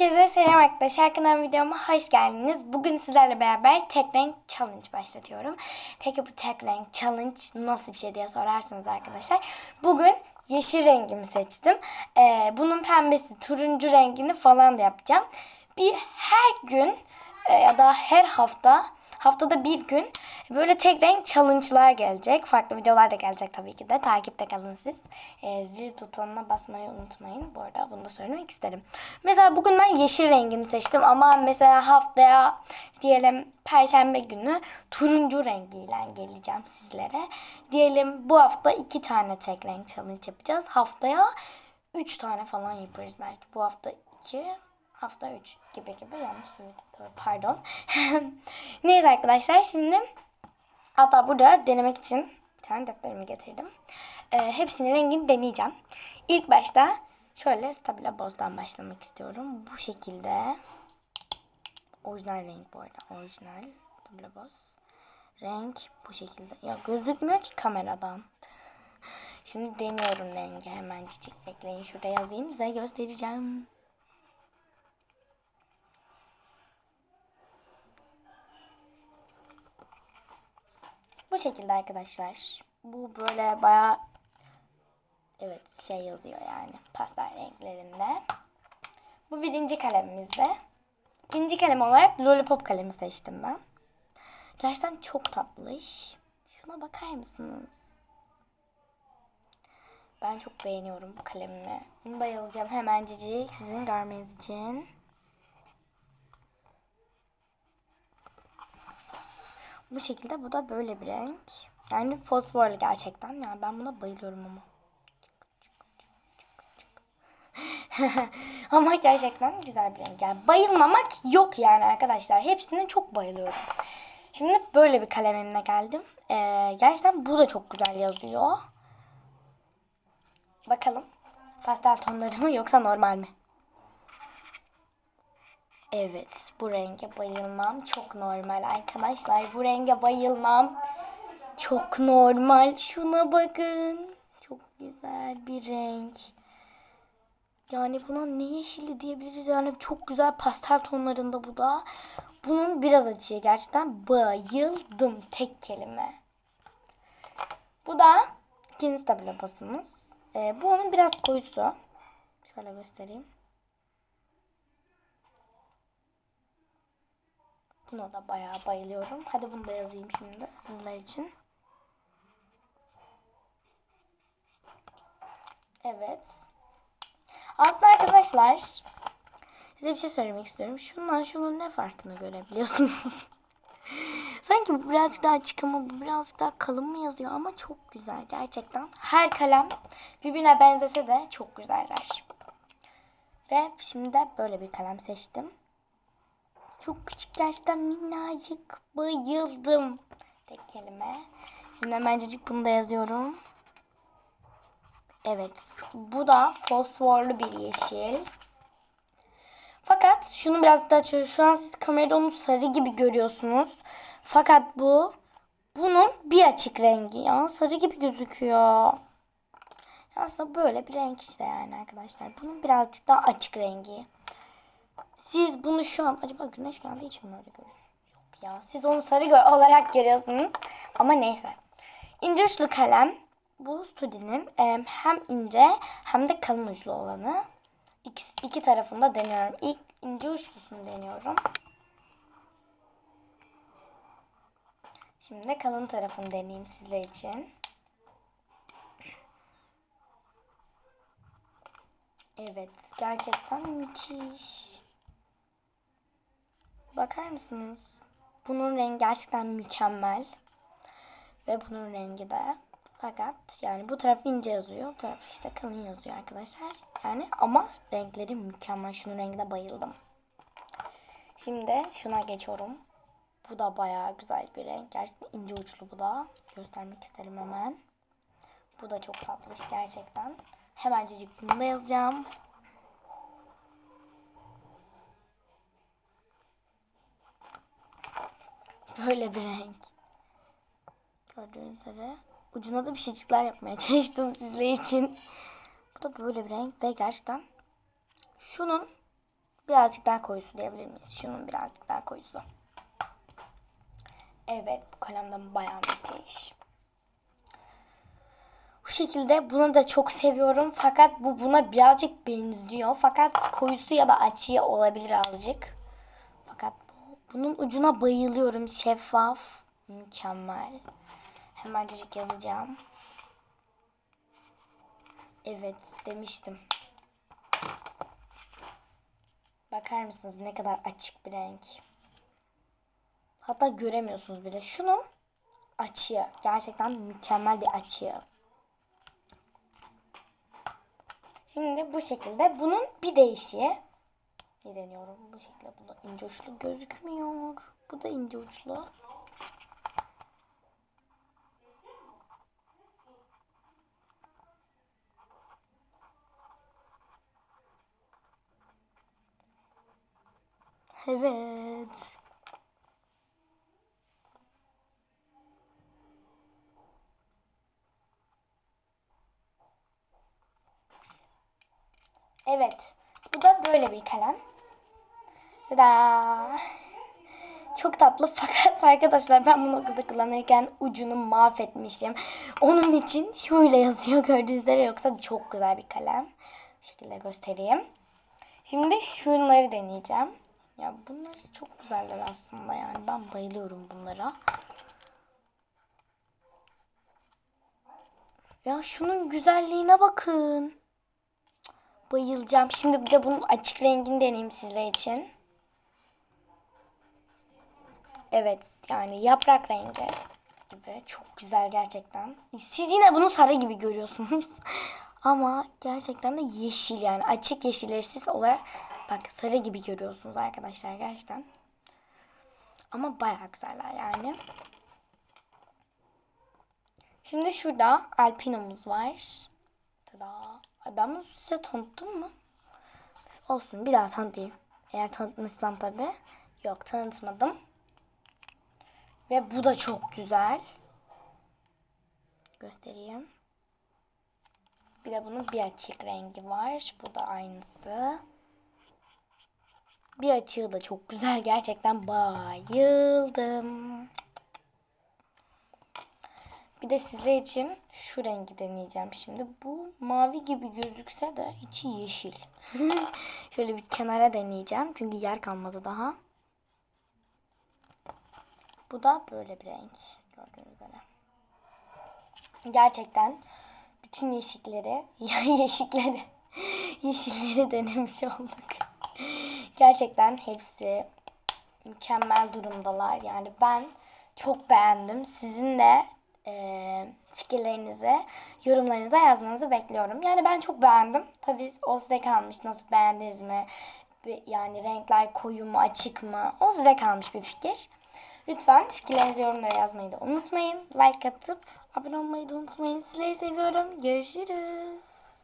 Herkese selam arkadaşlar. Kanalıma videoma hoş geldiniz. Bugün sizlerle beraber tek renk challenge başlatıyorum. Peki bu tek renk challenge nasıl bir şey diye sorarsınız arkadaşlar. Bugün yeşil rengimi seçtim. Ee, bunun pembesi, turuncu rengini falan da yapacağım. Bir her gün e, ya da her hafta haftada bir gün böyle tek renk challenge'lar gelecek. Farklı videolar da gelecek tabii ki de. Takipte kalın siz. Ee, zil butonuna basmayı unutmayın. Bu arada bunu da söylemek isterim. Mesela bugün ben yeşil rengini seçtim ama mesela haftaya diyelim perşembe günü turuncu rengiyle geleceğim sizlere. Diyelim bu hafta iki tane tek renk challenge yapacağız. Haftaya üç tane falan yaparız belki. Bu hafta iki, hafta 3 gibi gibi yanlış söyledim. Pardon. Neyse arkadaşlar şimdi hatta burada denemek için bir tane defterimi getirdim. Ee, hepsinin rengini deneyeceğim. İlk başta şöyle Stabila Boz'dan başlamak istiyorum. Bu şekilde. Orijinal renk bu arada. Orijinal Stabila Boz. Renk bu şekilde. Ya gözükmüyor ki kameradan. Şimdi deniyorum rengi hemencik. Bekleyin şurada yazayım size göstereceğim. Bu şekilde arkadaşlar. Bu böyle baya evet şey yazıyor yani pastel renklerinde. Bu birinci kalemimizde. İkinci kalem olarak Lollipop kalemi seçtim ben. Gerçekten çok tatlış. Şuna bakar mısınız? Ben çok beğeniyorum bu kalemimi. Bunu da yazacağım hemencik sizin görmeniz için. Bu şekilde bu da böyle bir renk. Yani fosforlu gerçekten. Yani ben buna bayılıyorum ama. ama gerçekten güzel bir renk. Yani bayılmamak yok yani arkadaşlar. Hepsine çok bayılıyorum. Şimdi böyle bir kalemimle geldim. Ee, gerçekten bu da çok güzel yazıyor. Bakalım. Pastel tonları mı yoksa normal mi? Evet, bu renge bayılmam çok normal arkadaşlar. Bu renge bayılmam çok normal. Şuna bakın. Çok güzel bir renk. Yani buna ne yeşili diyebiliriz yani çok güzel pastel tonlarında bu da. Bunun biraz açığı gerçekten bayıldım tek kelime. Bu da ikinci tablo basımız. Ee, bu onun biraz koyusu. Şöyle göstereyim. Buna da bayağı bayılıyorum. Hadi bunu da yazayım şimdi sizler için. Evet. Aslında arkadaşlar size bir şey söylemek istiyorum. Şundan şunun ne farkını görebiliyorsunuz? Sanki bu birazcık daha açık ama bu birazcık daha kalın mı yazıyor ama çok güzel gerçekten. Her kalem birbirine benzese de çok güzeller. Ve şimdi de böyle bir kalem seçtim. Çok küçük gerçekten minnacık. Bayıldım. Tek kelime. Şimdi hemencecik bunu da yazıyorum. Evet. Bu da fosforlu bir yeşil. Fakat şunu biraz daha açıyorum. Şu an siz kamerada onu sarı gibi görüyorsunuz. Fakat bu bunun bir açık rengi ya. Sarı gibi gözüküyor. Aslında böyle bir renk işte yani arkadaşlar. Bunun birazcık daha açık rengi. Siz bunu şu an acaba güneş geldiği için mi öyle görüyorsunuz? Yok ya. Siz onu sarı olarak görüyorsunuz. Ama neyse. İnce uçlu kalem. Bu Studi'nin hem ince hem de kalın uçlu olanı. İkisi, iki tarafında deniyorum. İlk ince uçlusunu deniyorum. Şimdi de kalın tarafını deneyeyim sizler için. Evet, gerçekten müthiş. Bakar mısınız? Bunun rengi gerçekten mükemmel. Ve bunun rengi de fakat yani bu taraf ince yazıyor. Bu taraf işte kalın yazıyor arkadaşlar. Yani ama renkleri mükemmel. Şunun rengine bayıldım. Şimdi şuna geçiyorum. Bu da bayağı güzel bir renk. Gerçekten ince uçlu bu da. Göstermek isterim hemen. Bu da çok tatlış gerçekten. Hemencecik bunu da yazacağım. Böyle bir renk. Gördüğünüz üzere. Ucuna da bir şeycikler yapmaya çalıştım sizler için. Bu da böyle bir renk ve gerçekten şunun birazcık daha koyusu diyebilir miyiz? Şunun birazcık daha koyusu. Evet bu kalemden bayağı müthiş. Bu şekilde bunu da çok seviyorum. Fakat bu buna birazcık benziyor. Fakat koyusu ya da açıya olabilir azıcık. Bunun ucuna bayılıyorum. Şeffaf. Mükemmel. Hemencik yazacağım. Evet demiştim. Bakar mısınız ne kadar açık bir renk. Hatta göremiyorsunuz bile. Şunun açığı. Gerçekten mükemmel bir açığı. Şimdi bu şekilde bunun bir değişiği. Ne deniyorum? Bu şekilde bu da ince uçlu gözükmüyor. Bu da ince uçlu. Evet. Evet. Bu da böyle bir kalem. Tada. Çok tatlı fakat arkadaşlar ben bunu okulda kullanırken ucunu mahvetmişim. Onun için şöyle yazıyor gördüğünüz üzere yoksa çok güzel bir kalem. Bu şekilde göstereyim. Şimdi şunları deneyeceğim. Ya bunlar çok güzeller aslında yani ben bayılıyorum bunlara. Ya şunun güzelliğine bakın. Bayılacağım. Şimdi bir de bunun açık rengini deneyeyim sizler için. Evet yani yaprak rengi gibi. Çok güzel gerçekten. Siz yine bunu sarı gibi görüyorsunuz. Ama gerçekten de yeşil yani açık yeşilleri siz olarak bak sarı gibi görüyorsunuz arkadaşlar gerçekten. Ama bayağı güzeller yani. Şimdi şurada alpinomuz var. Tada. Ben bunu size tanıttım mı? Olsun bir daha tanıtayım. Eğer tanıtmışsam tabii. Yok tanıtmadım. Ve bu da çok güzel. Göstereyim. Bir de bunun bir açık rengi var. Bu da aynısı. Bir açığı da çok güzel. Gerçekten bayıldım. Bir de sizler için şu rengi deneyeceğim şimdi. Bu mavi gibi gözükse de içi yeşil. Şöyle bir kenara deneyeceğim. Çünkü yer kalmadı daha. Bu da böyle bir renk. Gördüğünüz üzere. Gerçekten bütün yeşilleri, yeşilleri, yeşilleri denemiş olduk. Gerçekten hepsi mükemmel durumdalar. Yani ben çok beğendim. Sizin de e, fikirlerinizi, yorumlarınızı yazmanızı bekliyorum. Yani ben çok beğendim. Tabii o size kalmış. Nasıl beğendiniz mi? Yani renkler koyu mu, açık mı? O size kalmış bir fikir. Lütfen fikirlerinizi yorumlara yazmayı da unutmayın. Like atıp abone olmayı da unutmayın. Sizleri seviyorum. Görüşürüz.